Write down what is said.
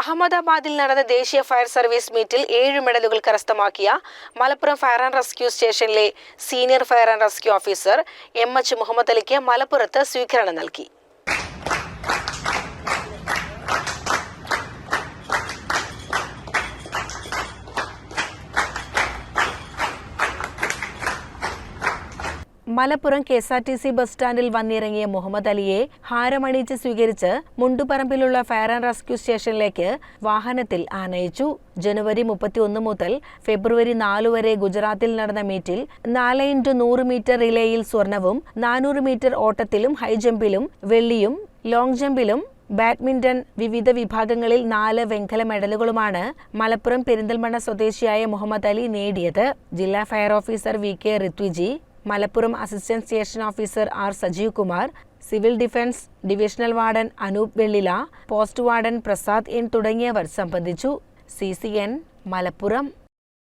അഹമ്മദാബാദിൽ നടന്ന ദേശീയ ഫയർ സർവീസ് മീറ്റിൽ ഏഴ് മെഡലുകൾ കരസ്ഥമാക്കിയ മലപ്പുറം ഫയർ ആൻഡ് റെസ്ക്യൂ സ്റ്റേഷനിലെ senior fire and rescue officer M H Muhammad അലിക്ക് മലപ്പുറത്ത് സ്വീകരണം നൽകി. Malappuram K S R T C bus സ്റ്റാൻഡിൽ വന്നിറങ്ങിയ മുഹമ്മദ് അലിയെ ഹാരമണിയിച്ച് സ്വീകരിച്ച് മുണ്ടുപറമ്പിലുള്ള ഫയർ ആൻഡ് റെസ്ക്യൂ സ്റ്റേഷനിലേക്ക് വാഹനത്തിൽ ആനയിച്ചു. ജനുവരി മുപ്പത്തിയൊന്ന് മുതൽ ഫെബ്രുവരി നാലു വരെ ഗുജറാത്തിൽ നടന്ന മീറ്റിൽ നാല് ഇന്റു നൂറ് മീറ്റർ റിലേയിൽ സ്വർണവും നാനൂറ് മീറ്റർ ഓട്ടത്തിലും ഹൈജമ്പിലും വെള്ളിയും ലോങ് ജമ്പിലും ബാഡ്മിന്റൺ വിവിധ വിഭാഗങ്ങളിൽ നാല് വെങ്കല മെഡലുകളുമാണ് മലപ്പുറം പെരിന്തൽമണ്ണ സ്വദേശിയായ മുഹമ്മദ് അലി നേടിയത്. ജില്ലാ fire officer V K ഋത്വിജി Malappuram assistant station officer R Sajeev Kumar civil defence divisional warden Anoop Vellila post warden Prasad N തുടങ്ങിയവർ സംബന്ധിച്ചു. സി മലപ്പുറം.